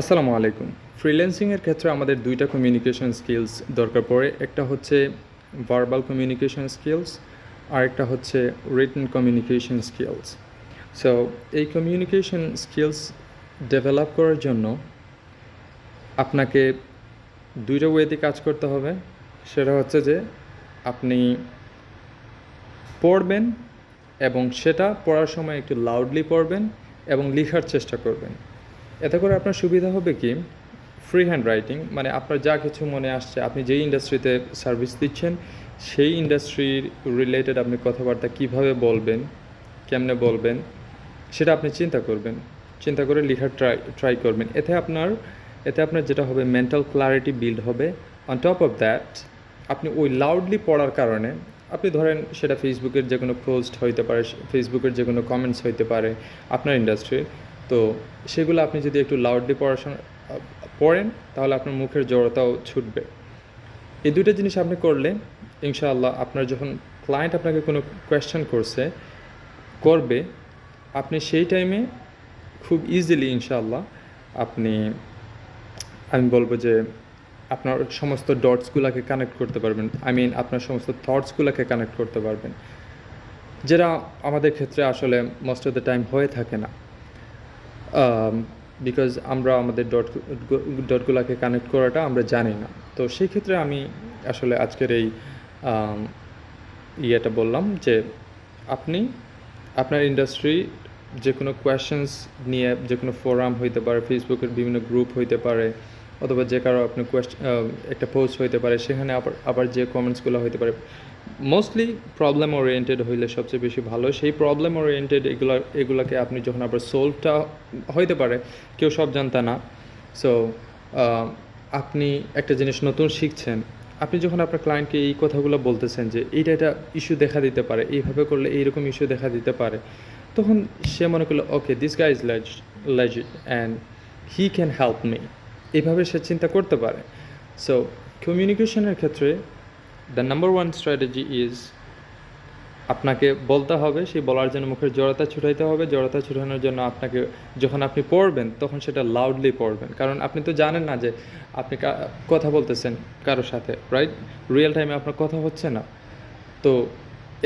আসসালামু আলাইকুম। ফ্রিল্যান্সিংয়ের ক্ষেত্রে আমাদের দুইটা কমিউনিকেশন স্কিলস দরকার পড়ে। একটা হচ্ছে ভার্বাল কমিউনিকেশন স্কিলস আর একটা হচ্ছে রিটেন কমিউনিকেশন স্কিলস সো এই কমিউনিকেশন স্কিলস ডেভেলপ করার জন্য আপনাকে দুইটা ওয়েতে কাজ করতে হবে। সেটা হচ্ছে যে, আপনি পড়বেন এবং সেটা পড়ার সময় একটু লাউডলি পড়বেন এবং লেখার চেষ্টা করবেন। এতে করে আপনার সুবিধা হবে কি? ফ্রি হ্যান্ড রাইটিং মানে আপনার যা কিছু মনে আসছে, আপনি যেই ইন্ডাস্ট্রিতে সার্ভিস দিচ্ছেন, সেই ইন্ডাস্ট্রির রিলেটেড আপনি কথাবার্তা কীভাবে বলবেন, কেমনে বলবেন, সেটা আপনি চিন্তা করবেন। চিন্তা করে লেখার ট্রাই ট্রাই করবেন। এতে আপনার এতে আপনার যেটা হবে মেন্টাল ক্লারিটি বিল্ড হবে। অন টপ অফ দ্যাট আপনি ওই লাউডলি পড়ার কারণে, আপনি ধরেন সেটা ফেসবুকের যে কোনো পোস্ট হইতে পারে ফেসবুকের যে কোনো কমেন্টস হইতে পারে, আপনার ইন্ডাস্ট্রির তো সেগুলো আপনি যদি একটু লাউডলি পড়াশোনা পড়েন, তাহলে আপনার মুখের জড়তাও ছুটবে। এই দুটো জিনিস আপনি করলে, ইনশাআল্লাহ আপনার যখন ক্লায়েন্ট আপনাকে কোনো কোয়েশ্চেন করছে, করবে, আপনি সেই টাইমে খুব ইজিলি ইনশাআল্লাহ আপনি, আমি বলব যে আপনার সমস্ত ডটসগুলোকে কানেক্ট করতে পারবেন। আই মিন আপনার সমস্ত থটসগুলোকে কানেক্ট করতে পারবেন। যেটা আমাদের ক্ষেত্রে আসলে মোস্ট অফ দ্য টাইম হয়ে থাকে না। বিকজ আমরা আমাদের ডট ডটগুলোকে কানেক্ট করাটা আমরা জানি না। তো সেই ক্ষেত্রে আমি আসলে আজকের এই ইয়েটা বললাম যে আপনি আপনার ইন্ডাস্ট্রি যে কোনো কোয়েশ্চেন্স নিয়ে যে কোনো ফোরাম হইতে পারে ফেসবুকের বিভিন্ন গ্রুপ হইতে পারে, অথবা যে কারও আপনি কোয়েশ্চেন একটা পোস্ট হইতে পারে, সেখানে আবার আবার যে কমেন্টসগুলো হইতে পারে মোস্টলি প্রবলেম ওরিয়েন্টেড হইলে সবচেয়ে বেশি ভালো। সেই প্রবলেম ওরিয়েন্টেড এগুলা, এগুলোকে আপনি যখন আবার সোলভটা হইতে পারে, কেউ সব জানতা না। সো আপনি একটা জিনিস নতুন শিখছেন। আপনি যখন আপনার ক্লায়েন্টকে এই কথাগুলো বলতেছেন যে, এইটা একটা ইস্যু দেখা দিতে পারে, এইভাবে করলে এইরকম ইস্যু দেখা দিতে পারে, তখন সে মনে করল ওকে দিস গাই ইজ লেজ legit and he can help me এইভাবে সে চিন্তা করতে পারে। সো কমিউনিকেশনের ক্ষেত্রে the number one strategy is আপনাকে বলতে হবে, সেই বলার জন্য মুখের জড়তা ছুটাইতে হবে। জড়তা ছুটানোর জন্য আপনাকে, যখন আপনি পড়বেন, তখন সেটা লাউডলি পড়বেন। কারণ আপনি তো জানেন না যে আপনি কথা বলতেছেন কারোর সাথে রাইট রিয়েল টাইমে আপনার কথা হচ্ছে না। তো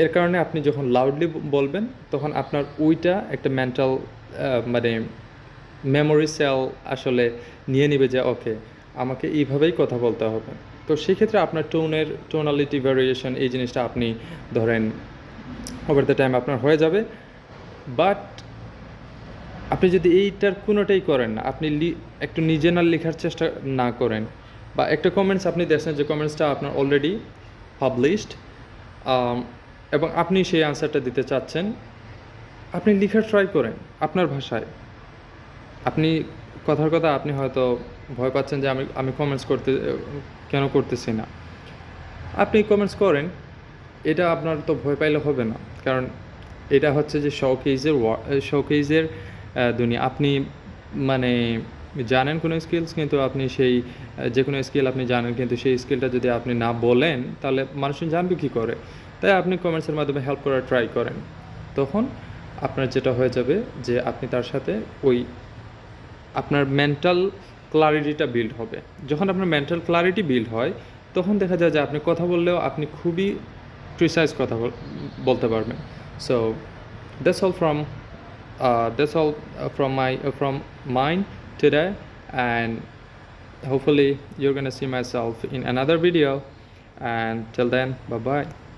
এর কারণে আপনি যখন লাউডলি বলবেন, তখন আপনার ওইটা একটা মেন্টাল মানে মেমোরি সেল আসলে নিয়ে নেবে যে ওকে আমাকে এইভাবেই কথা বলতে হবে। তো সেক্ষেত্রে আপনার টোনের, টোনালিটি ভ্যারিয়েশন এই জিনিসটা আপনি ধরেন ওভার দ্য টাইম আপনার হয়ে যাবে। বাট আপনি যদি এইটার কোনোটাই করেন না, আপনি একটু নিজে না লেখার চেষ্টা না করেন বা একটা কমেন্টস আপনি দেখছেন যে কমেন্টসটা আপনার অলরেডি পাবলিশড এবং আপনি সেই আনসারটা দিতে চাচ্ছেন, আপনি লেখার ট্রাই করেন আপনার ভাষায়। আপনি কথার কথা আপনি হয়তো ভয় পাচ্ছেন যে আমি আমি কমেন্টস করতে, কেন করতেছি না। আপনি কমেন্টস করেন, এটা আপনার তো ভয় পাইলে হবে না। কারণ এটা হচ্ছে যে শোকেজের শোকেজের দুনিয়া। আপনি মানে জানেন কোনো স্কিলস কিন্তু আপনি সেই, যে কোনো স্কিল আপনি জানেন, কিন্তু সেই স্কিলটা যদি আপনি না বলেন, তাহলে মানুষজন জানবে কী করে। তাই আপনি কমেন্টসের মাধ্যমে হেল্প করার ট্রাই করেন। তখন আপনার যেটা হয়ে যাবে যে আপনি তার সাথে ওই আপনার মেন্টাল ক্লারিটিটা বিল্ড হবে। যখন আপনার মেন্টাল ক্লারিটি বিল্ড হয়, তখন দেখা যায় যে আপনি কথা বললেও আপনি খুবই প্রিসাইজ কথা বল- বলতে পারবেন। So that's all from that's all from my from mind today and hopefully you're gonna see myself in another video and till then bye bye